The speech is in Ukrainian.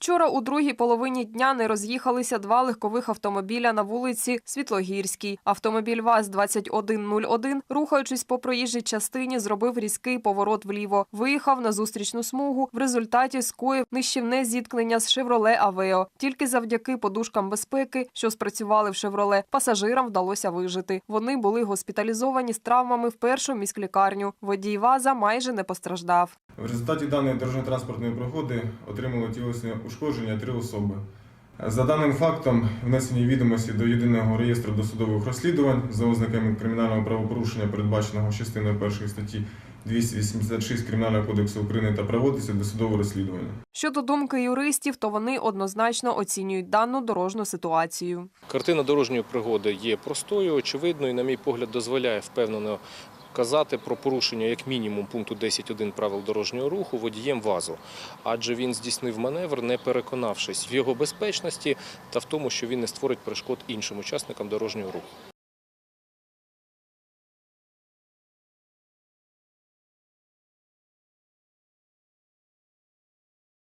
Вчора у другій половині дня не роз'їхалися два легкових автомобіля на вулиці Світлогірській. Автомобіль ВАЗ-2101, рухаючись по проїжджій частині, зробив різкий поворот вліво. Виїхав на зустрічну смугу. В результаті скоїв нищівне зіткнення з «Шевроле Авео». Тільки завдяки подушкам безпеки, що спрацювали в «Шевроле», пасажирам вдалося вижити. Вони були госпіталізовані з травмами в першу міськлікарню. Водій ВАЗа майже не постраждав. В результаті даної дорожньо-транспортної пригоди отримали тілесні ушкодження три особи. За даним фактом, внесені відомості до єдиного реєстру досудових розслідувань за ознаками кримінального правопорушення, передбаченого частиною першої статті 286 Кримінального кодексу України та проводиться досудове розслідування. Щодо думки юристів, то вони однозначно оцінюють дану дорожню ситуацію. Картина дорожньої пригоди є простою, очевидною, і, на мій погляд, дозволяє впевнено казати про порушення як мінімум пункту 10.1 правил дорожнього руху водієм ВАЗу, адже він здійснив маневр, не переконавшись в його безпечності та в тому, що він не створить перешкод іншим учасникам дорожнього руху.